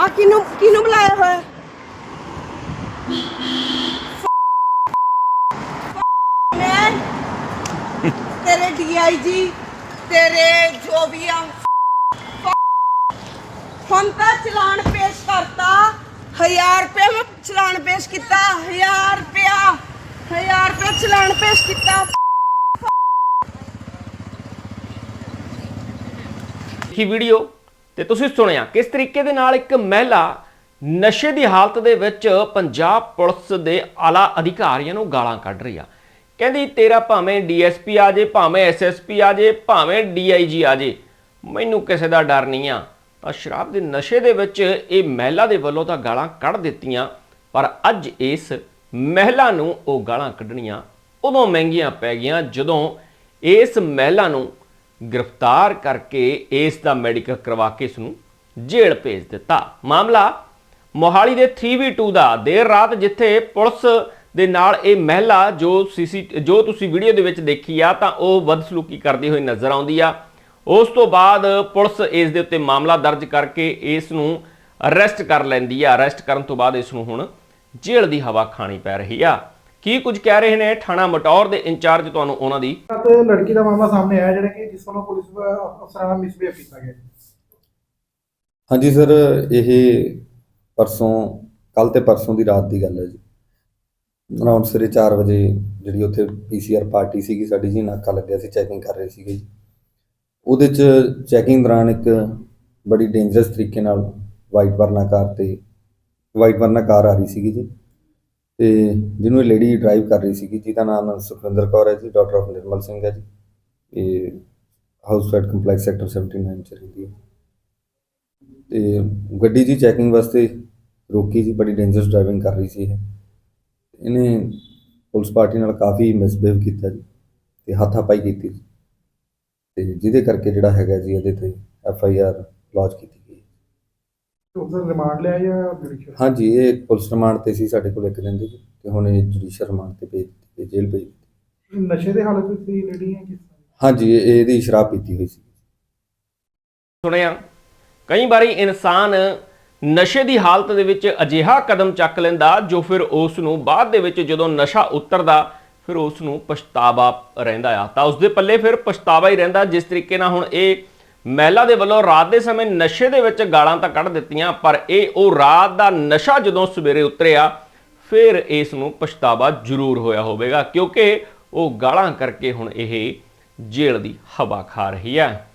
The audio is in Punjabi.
ਆ ਕਿਨੂੰ ਕਿਨੂੰ ਬੁਲਾਇਆ ਹੋਇਆ ਮੈਂ ਤੇਰੇ ਡੀਆਈਜੀ ਤੇਰੇ ਜੋ ਵੀ ਆ ਹੁਣ ਤਾਂ ਚਲਾਨ ਪੇਸ਼ ਕਰਤਾ 1000 ਰੁਪਏ ਮੈਂ ਚਲਾਨ ਪੇਸ਼ ਕੀਤਾ 1000 ਰੁਪਿਆ 1000 ਰੁਪਏ ਚਲਾਨ ਪੇਸ਼ ਕੀਤਾ ਦੇਖੀ ਵੀਡੀਓ ਤੇ ਤੁਸੀਂ ਸੁਣਿਆ, ਕਿਸ ਤਰੀਕੇ ਦੇ ਨਾਲ ਇੱਕ ਮਹਿਲਾ ਨਸ਼ੇ ਦੀ ਹਾਲਤ ਦੇ ਵਿੱਚ ਪੰਜਾਬ ਪੁਲਿਸ ਦੇ ਆਲਾ ਅਧਿਕਾਰੀਆਂ ਨੂੰ ਗਾਲਾਂ ਕੱਢ ਰਹੀ ਆ? ਕਹਿੰਦੀ, ਤੇਰਾ ਭਾਵੇਂ ਡੀਐਸਪੀ ਆ ਜੇ, ਭਾਵੇਂ ਐਸਐਸਪੀ ਆ ਜੇ, ਭਾਵੇਂ ਡੀਆਈਜੀ ਆ ਜੇ, ਮੈਨੂੰ ਕਿਸੇ ਦਾ ਡਰ ਨਹੀਂ ਆ। ਤਾਂ ਸ਼ਰਾਬ ਦੇ ਨਸ਼ੇ ਦੇ ਵਿੱਚ ਇਹ ਮਹਿਲਾ ਦੇ ਵੱਲੋਂ ਤਾਂ ਗਾਲਾਂ ਕੱਢ ਦਿੱਤੀਆਂ, ਪਰ ਅੱਜ ਇਸ ਮਹਿਲਾ ਨੂੰ ਉਹ ਗਾਲਾਂ ਕੱਢਣੀਆਂ ਉਦੋਂ ਮਹਿੰਗੀਆਂ ਪੈ ਗਈਆਂ ਜਦੋਂ ਇਸ ਮਹਿਲਾ ਨੂੰ ਗ੍ਰਿਫਤਾਰ ਕਰਕੇ ਇਸ ਦਾ ਮੈਡੀਕਲ ਕਰਵਾ ਕੇ ਇਸ ਨੂੰ ਜੇਲ੍ਹ ਭੇਜ ਦਿੱਤਾ। ਮਾਮਲਾ ਮੋਹਾਲੀ ਦੇ 3v2 ਦਾ। ਦੇਰ ਰਾਤ ਜਿੱਥੇ ਪੁਲਿਸ ਦੇ ਨਾਲ ਇਹ ਮਹਿਲਾ ਜੋ ਸੀਸੀ ਜੋ ਤੁਸੀਂ ਵੀਡੀਓ ਦੇ ਵਿੱਚ ਦੇਖੀ ਆ, ਤਾਂ ਉਹ ਬਦਸਲੂਕੀ ਕਰਦੀ ਹੋਈ ਨਜ਼ਰ ਆਉਂਦੀ ਆ। ਉਸ ਤੋਂ ਬਾਅਦ ਪੁਲਿਸ ਇਸ ਦੇ ਉੱਤੇ ਮਾਮਲਾ ਦਰਜ ਕਰਕੇ ਇਸ ਨੂੰ ਅਰੈਸਟ ਕਰ ਲੈਂਦੀ ਆ। ਅਰੈਸਟ ਕਰਨ ਤੋਂ ਬਾਅਦ ਇਸ ਨੂੰ ਹੁਣ ਜੇਲ੍ਹ ਦੀ ਹਵਾ ਖਾਣੀ ਪੈ ਰਹੀ ਆ। ਕੀ ਕੁਝ ਕਹਿ ਰਹੇ ਨੇ ਥਾਣਾ ਮਟੌਰ ਦੇ ਇੰਚਾਰਜ ਤੁਹਾਨੂੰ ਉਹਨਾਂ ਦੀ? ਤੇ ਲੜਕੀ ਦਾ ਮਾਮਲਾ ਸਾਹਮਣੇ ਆਇਆ ਜਿਹੜਾ ਕਿ ਜਿਸ ਵੱਲੋਂ ਪੁਲਿਸ ਅਫਸਰਾਂ ਨਾਲ ਮਿਸਬੀਹੇਵ ਕੀਤਾ ਗਿਆ ਹਾਂਜੀ ਸਰ ਇਹ ਪਰਸੋਂ ਕੱਲ ਤੇ ਪਰਸੋਂ ਦੀ ਰਾਤ ਦੀ ਗੱਲ ਹੈ ਜੀ। ਅਰਾਊਂਡ ਸਵੇਰੇ 4 ਵਜੇ ਜਿਹੜੀ ਉੱਥੇ ਪੀਸੀਆਰ ਪਾਰਟੀ ਸੀਗੀ ਸਾਡੀ ਜੀ ਨਾਕਾ ਲੱਗਿਆ ਸੀ ਚੈਕਿੰਗ ਕਰ ਰਹੇ ਸੀਗੇ ਜੀ। ਉਹਦੇ ਚ ਚੈਕਿੰਗ ਦੌਰਾਨ ਇੱਕ ਬੜੀ ਡੇਂਜਰਸ ਤਰੀਕੇ ਨਾਲ ਵਾਈਟ ਵਰਨਾ ਕਾਰ ਤੇ ਵਾਈਟ ਵਰਨਾ ਕਾਰ ਆ ਰਹੀ ਸੀਗੀ ਜੀ। ਤੇ ਜਿਹਨੂੰ ਇਹ ਲੇਡੀ ਡਰਾਈਵ ਕਰ ਰਹੀ ਸੀਗੀ, ਜਿਹਦਾ ਨਾਮ ਸੁਖਵਿੰਦਰ ਕੌਰ ਹੈ ਜੀ ਡਾਕਟਰ ਆਫ ਨਿਰਮਲ ਸਿੰਘ ਹੈ ਜੀ। ਇਹ ਹਾਊਸ ਫੈਟ ਕੰਪਲੈਕਸ ਸੈਕਟਰ 79 ਚ ਰਹਿੰਦੀ ਹੈ। ਤੇ ਗੱਡੀ ਦੀ ਚੈਕਿੰਗ ਵਾਸਤੇ ਰੋਕੀ ਸੀ ਬੜੀ ਡੇਂਜਰਸ ਡਰਾਈਵਿੰਗ ਕਰ ਰਹੀ ਸੀ ਇਹ। ਇਹਨੇ ਪੁਲਿਸ ਪਾਰਟੀ ਨਾਲ ਕਾਫੀ ਮਿਸਬਿਹੇਵ ਕੀਤਾ ਜੀ, ਤੇ ਹੱਥਾਪਾਈ ਕੀਤੀ ਜੀ। ਤੇ ਜਿਹਦੇ ਕਰਕੇ ਜਿਹੜਾ ਹੈਗਾ ਜੀ, ਇਹਦੇ ਤੇ ਐਫ ਆਈ ਆਰ ਲੌਂਚ ਕੀਤੀ। ਗਈ ਉਸ ਦਾ ਰਿਮਾਂਡ ਲਿਆ ਜਾਂ ਜੁਡੀਸ਼ੀਅਲ ਹਾਂਜੀ ਇਹ ਪੁਲਿਸ ਰਿਮਾਂਡ ਤੇ ਸੀ ਸਾਡੇ ਕੋਲ ਇੱਕ ਦਿਨ ਦੀ ਜੀ ਤੇ ਹੁਣ ਇਹ ਜੁਡੀਸ਼ੀਅਲ ਰਿਮਾਂਡ ਤੇ ਭੇਜ ਦਿੱਤੀ ਜੇਲ੍ਹ ਭੇਜ ਦਿੱਤੀ। ਨਸ਼ੇ ਦੇ ਹਾਲਤ ਵਿੱਚ ਸੀ ਹੈ ਕਿਸ ਤਰ੍ਹਾਂ? ਹਾਂਜੀ ਇਹ ਇਹਦੀ ਸ਼ਰਾਬ ਪੀਤੀ ਹੋਈ ਸੀ। ਸੁਣਿਆ ਕਈ ਵਾਰੀ ਇਨਸਾਨ ਨਸ਼ੇ ਦੀ ਹਾਲਤ ਦੇ ਵਿੱਚ ਅਜਿਹਾ ਕਦਮ ਚੱਕ ਲੈਂਦਾ ਜੋ ਫਿਰ ਉਸ ਨੂੰ ਬਾਅਦ ਦੇ ਵਿੱਚ ਜਦੋਂ ਨਸ਼ਾ ਉਤਰਦਾ ਫਿਰ ਉਸ ਨੂੰ ਪਛਤਾਵਾ ਰਹਿੰਦਾ ਆ। ਤਾਂ ਉਸ ਦੇ ਪੱਲੇ ਫਿਰ ਪਛਤਾਵਾ ਹੀ ਰਹਿੰਦਾ ਜਿਸ ਤਰੀਕੇ ਨਾਲ ਹੁਣ ਇਹ ਮਹਿਲਾ ਦੇ ਵੱਲੋਂ ਰਾਤ ਦੇ ਸਮੇਂ ਨਸ਼ੇ ਦੇ ਵਿੱਚ ਗਾਲਾਂ ਤਾਂ ਕੱਢ ਦਿੱਤੀਆਂ, ਪਰ ਇਹ ਉਹ ਰਾਤ ਦਾ ਨਸ਼ਾ ਜਦੋਂ ਸਵੇਰੇ ਉਤਰਿਆ, ਫਿਰ ਇਸ ਨੂੰ ਪਛਤਾਵਾ ਜ਼ਰੂਰ ਹੋਇਆ ਹੋਵੇਗਾ, ਕਿਉਂਕਿ ਉਹ ਗਾਲਾਂ ਕਰਕੇ ਹੁਣ ਇਹ ਜੇਲ੍ਹ ਦੀ ਹਵਾ ਖਾ ਰਹੀ ਹੈ।